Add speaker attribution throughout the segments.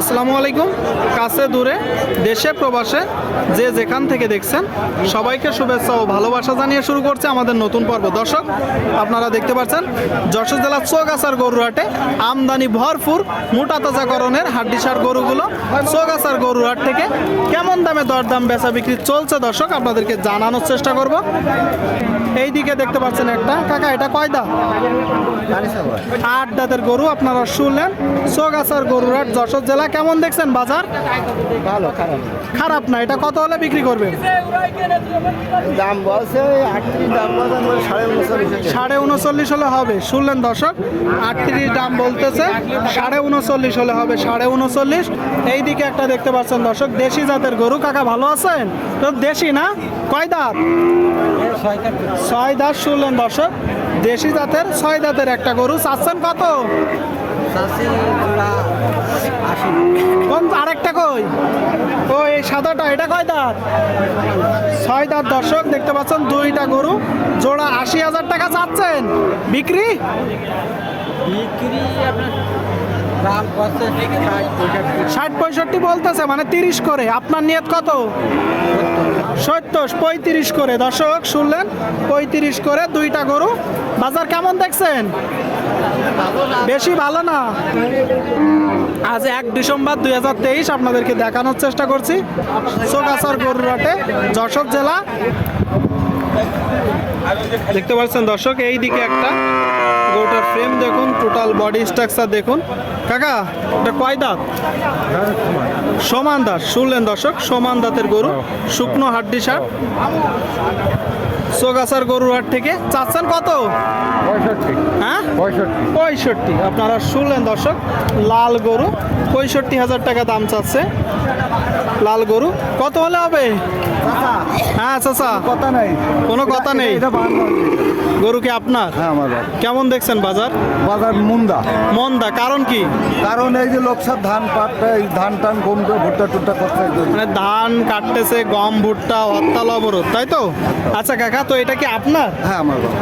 Speaker 1: আসসালামু আলাইকুম। কাছে দূরে, দেশে, প্রবাসে, যে যেখান থেকে দেখছেন, সবাইকে শুভেচ্ছা ও ভালোবাসা জানিয়ে শুরু করছে আমাদের নতুন পর্ব। দর্শক, আপনারা দেখতে পাচ্ছেন, যশোর জেলার চৌগাছার গরুহাটে আমদানি ভরপুর মোটা তাজাকরণের হাড্ডিসার গরুগুলো চৌগাছার গরুহাট থেকে কেমন দামে দরদাম বেচা বিক্রি চলছে দর্শক, আপনাদেরকে জানানোর চেষ্টা করব। এই দিকে দেখতে পাচ্ছেন একটা, কাকা, এটা কয় দাম আট দাঁতের গরু আপনারা শুনলেন সোগাছার গরুরহাট, যশোর জেলা কেমন দেখছেন বাজার?
Speaker 2: ভালো খারাপ।
Speaker 1: খারাপ না এটা কত হলে বিক্রি করবেন?
Speaker 2: দাম বলছে দাম সাড়ে উনচল্লিশ
Speaker 1: হলে। হবে শুনলেন দর্শক? আটত্রিশ দাম বলতেছে সাড়ে উনচল্লিশ হলে হবে সাড়ে উনচল্লিশ। এই দিকে একটা দেখতে পাচ্ছেন দর্শক দেশি জাতের গরু। কাকা ভালো আছেন? তো দেশি না? কয় দাঁত? ছয় দাঁত শুনলেন দর্শক। দেশি জাতের ছয় দাঁতের একটা গরু। চাচ্ছেন কত কোন আরেকটা কই ও এই সাদাটা এটা কয় দাঁত? ছয় দাঁত, দর্শক, দেখতে পাচ্ছেন, দুইটা গরু, জোড়া আশি হাজার টাকা চাচ্ছেন। বিক্রি?
Speaker 2: বিক্রি আপনার
Speaker 1: ষাট পঁয়ষট্টি বলতেছে মানে তিরিশ করে। আপনার নিয়ত কত? সত্তর, পঁয়ত্রিশ করে। দর্শক, শুনলেন? পঁয়ত্রিশ করে দুইটা গরু। বাজার কেমন দেখছেন? বেশি ভালো না? আজ এক ডিসেম্বর দুই হাজার তেইশ, আপনাদেরকে দেখানোর চেষ্টা করছি। সোগাছার গরুরাটে যশোর জেলা। দেখতে পাচ্ছেন দর্শক এই দিকে একটা গোটার ফ্রেম দেখুন টোটাল বডি স্ট্রাকচার দেখুন। কাকা এটা কয় দাঁত? সমান দাঁত শুনলেন দর্শক সমান দাঁতের গরু শুকনো হাড্ডি সার। সোগাছার গরুর হাট থেকে চাচ্ছেন কত?
Speaker 2: পঁয়ষট্টি।
Speaker 1: হ্যাঁ?
Speaker 2: পঁয়ষট্টি।
Speaker 1: পঁয়ষট্টি। আপনারা শুনলেন দর্শক লাল গরু পঁয়ষট্টি হাজার টাকা দাম চাচ্ছে। লাল গরু কত হলে হবে? হ্যাঁ চাচা।
Speaker 2: কথা নেই।
Speaker 1: কোনো কথা নেই। গরু কি আপনার?
Speaker 2: হ্যাঁ আমার বাবা।
Speaker 1: কেমন দেখছেন বাজার?
Speaker 2: বাজার মুন্দা।
Speaker 1: মন্দা কারণ কি?
Speaker 2: কারণ এই যে লোক সব ধান পাট এই ধান টান গম করে ভুট্টা টুট্টা করছে এই জন্য।
Speaker 1: মানে ধান কাটতেছে গম ভুট্টা হরতাল অবরোধ তাই তো? আচ্ছা কাকা তো এটা কি আপনার?
Speaker 2: হ্যাঁ আমার বাবা।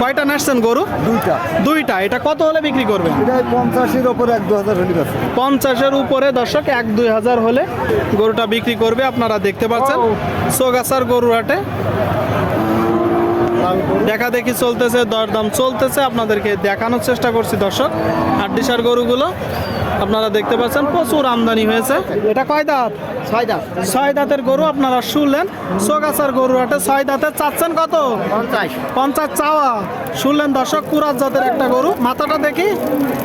Speaker 1: কয়টা নাচছেন গরু?
Speaker 2: দুইটা।
Speaker 1: দুইটা। এটা কত হলে বিক্রি করবেন?
Speaker 2: এটা এই পঞ্চাশের ওপরে এক দু হাজার হলি গেছে
Speaker 1: পঞ্চাশের উপরে দর্শক এক দুই হাজার হলে গরুটা বিক্রি করবে আপনারা দেখতে পাচ্ছেন। সোগাসার গরু হাটে। দেখা দেখি চলতেছে দরদাম চলতেছে। আপনাদেরকে দেখানোর চেষ্টা করছি দর্শক আর আড্ডিসার গরুগুলো। আপনারা দেখতে পাচ্ছেন প্রচুর আমদানি হয়েছে। এটা কয় দাঁত?
Speaker 2: ছয় দাম
Speaker 1: ছয় দাঁতের গরু আপনারা শুনলেন। সোগাছার গরু হাটে ছয় দাঁতের চাচ্ছেন কত?
Speaker 2: পঞ্চাশ।
Speaker 1: পঞ্চাশ চাওয়া। শুনলেন দর্শক কুরাত জাতের একটা গরু। মাথাটা দেখি।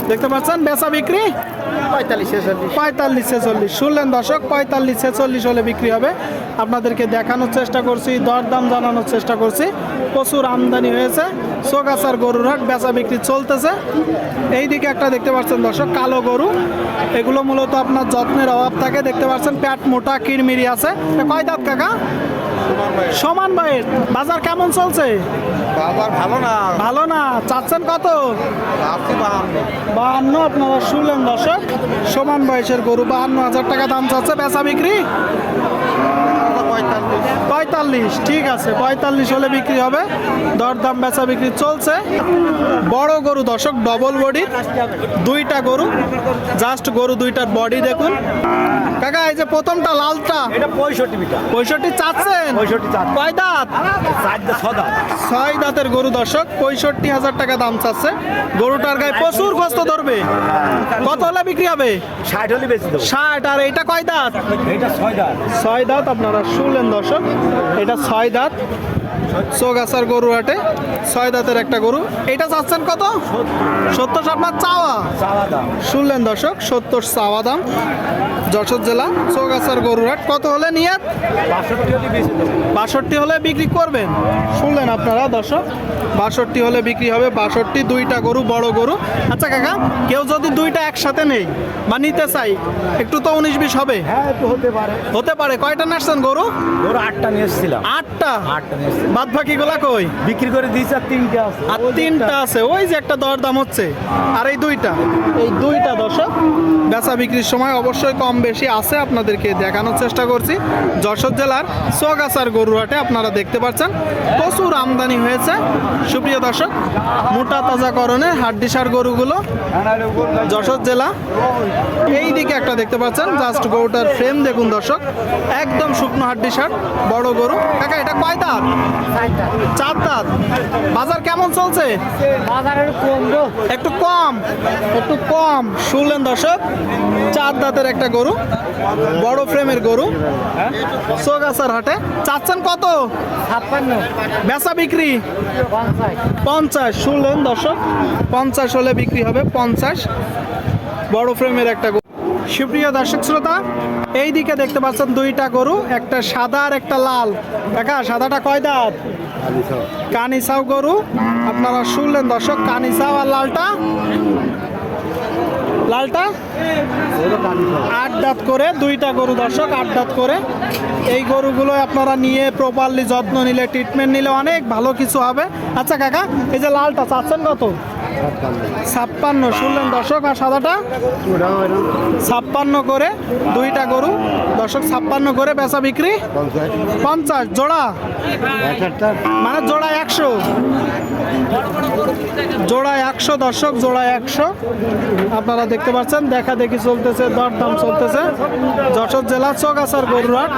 Speaker 1: দেখতে পাচ্ছেন বেচা বিক্রি?
Speaker 2: পঁয়তাল্লিশ ছেচল্লিশ।
Speaker 1: পঁয়তাল্লিশ ছেচল্লিশ। শুনলেন দর্শক পঁয়তাল্লিশ ছেচল্লিশ হলে বিক্রি হবে। আপনাদেরকে দেখানোর চেষ্টা করছি দরদাম জানানোর চেষ্টা করছি। প্রচুর আমদানি হয়েছে। সোগাছার গরুর হাট বেচা বিক্রি চলতেছে। এই দিকে একটা দেখতে পাচ্ছেন দর্শক কালো গরু। এগুলো মূলত আপনার যত্নের অভাব থাকে। দেখতে পাচ্ছেন প্যাট মোটা কিরমিরি আছে। কয় দাঁত কাকা? সমান ভাইয়ের। বাজার কেমন চলছে?
Speaker 2: বাজার ভালো না।
Speaker 1: ভালো না। চাচ্ছেন কত?
Speaker 2: বাহান্ন
Speaker 1: আপনারা শুনলেন দর্শক। সমান বয়সের গরু বাহান্ন হাজার টাকা দাম চাচ্ছে বেচা বিক্রি।
Speaker 2: পঁয়তাল্লিশ,
Speaker 1: ঠিক আছে, পঁয়তাল্লিশ হলে বিক্রি হবে, দরদাম বেচা বিক্রি চলছে। বড় গরু দর্শক ডবল বডি দুইটা গরু জাস্ট গরু দুইটার বডি দেখুন। কাকা এই যে প্রথমটা লালটা।
Speaker 2: এটা পঁয়ষট্টি মিটার।
Speaker 1: পঁয়ষট্টি চাচ্ছেন?
Speaker 2: পঁয়ষট্টি
Speaker 1: কয় দাঁত? ছয় দাঁতের গরু দর্শক পঁয়ষট্টি হাজার টাকা দাম চাচ্ছে। গরুটার গায়ে প্রচুর কষ্ট ধরবে। কত হলে বিক্রি হবে?
Speaker 2: ষাট হলে বেশি
Speaker 1: ষাট আর এটা কয় দাঁত?
Speaker 2: এটা ছয় দাম
Speaker 1: ছয় দাঁত আপনারা শুনলেন দর্শক এটা ছয় দাঁত। চৌগাছার গরু হাটে ছয় দাঁতের একটা গরু। এটা চাচ্ছেন কত? সত্তর। আপনার চাওয়া। শুনলেন দর্শক সত্তর চাওয়া দাম। যশোর জেলা চৌগাছার গরুর হাট। কত হলে নিয়ে
Speaker 2: বাষট্টি হলে
Speaker 1: বিক্রি করবেন। শুনলেন আপনারা দর্শক বাষট্টি হলে বিক্রি হবে। বাষট্টি দুইটা গরু বড় গরু। আচ্ছা কাকা কেউ যদি দুইটা একসাথে নেই বা নিতে চাই একটু তো উনিশ বিশ হবে।
Speaker 2: হ্যাঁ হতে পারে।
Speaker 1: হতে পারে। কয়টা নাচছেন গরু?
Speaker 2: ওর আটটা নিয়ে এসেছিলাম।
Speaker 1: আটটা?
Speaker 2: আটটা
Speaker 1: বাদ বাকি গুলা কই?
Speaker 2: বিক্রি করে দিয়েছে আর তিনটা আছে।
Speaker 1: আর তিনটা আছে। ওই যে একটা দরদাম হচ্ছে। আর এই দুইটা? এই দুইটা দর্শক। বেচা বিক্রির সময় অবশ্যই কম বেশি আছে আপনাদেরকে দেখানোর চেষ্টা করছি। যশোর জেলার সোগাছার গরুহাটে আপনারা দেখতে পাচ্ছেন, প্রচুর আমদানি হয়েছে। সুপ্রিয় দর্শক, মোটা তাজাকরণে হাড্ডিসার গরুগুলো যশোর জেলা। এই দিকে একটা দেখতে পাচ্ছেন, জাস্ট গরুটার ফ্রেম দেখুন দর্শক, একদম শুকনো হাড্ডিসার, বড় গরু। কাকা এটা কয় দাঁত? চার দাঁত। বাজার কেমন চলছে?
Speaker 2: বাজারের কম
Speaker 1: একটু কম একটু কম। শুনলেন দর্শক চার দাঁতের একটা গরু বড় ফ্রেমের গরু। সোগাছার হাটে। চাচ্ছেন কত?
Speaker 2: ছাপ্পান্ন।
Speaker 1: বেচা বিক্রি?
Speaker 2: পঞ্চাশ।
Speaker 1: পঞ্চাশ। শুনলেন দর্শক পঞ্চাশ হলে বিক্রি হবে পঞ্চাশ। বড় ফ্রেমের একটা গরু। সুপ্রিয় দর্শক শ্রোতা এই দিকে দেখতে পাচ্ছেন দুইটা গরু একটা সাদা আর একটা লাল। দেখা সাদাটা কয় দাঁত? কানিসাও গরু। আপনারা শুনলেন দর্শক কানিসাও আর লালটা? লালটা? আট দাঁত করে দুইটা গরু দর্শক আট দাঁত করে। এই গরুগুলো আপনারা নিয়ে প্রপারলি যত্ন নিলে ট্রিটমেন্ট নিলে অনেক ভালো কিছু হবে। আচ্ছা কাকা এই যে লালটা চাচ্ছেন কত? ছাপ্পান্ন, শুনলেন দর্শক, আর সাদাটা? ছাপ্পান্ন করে, দুইটা গরু। দর্শক, ছাপ্পান্ন করে বেচা বিক্রি। পঞ্চাশ, জোড়া। মানে জোড়া একশো। জোড়া একশো, দর্শক, জোড়া একশো। আপনারা দেখতে পাচ্ছেন, দেখা দেখি চলতেছে, দরদাম চলতেছে। যশোর জেলা চৌগাছার গরুরাট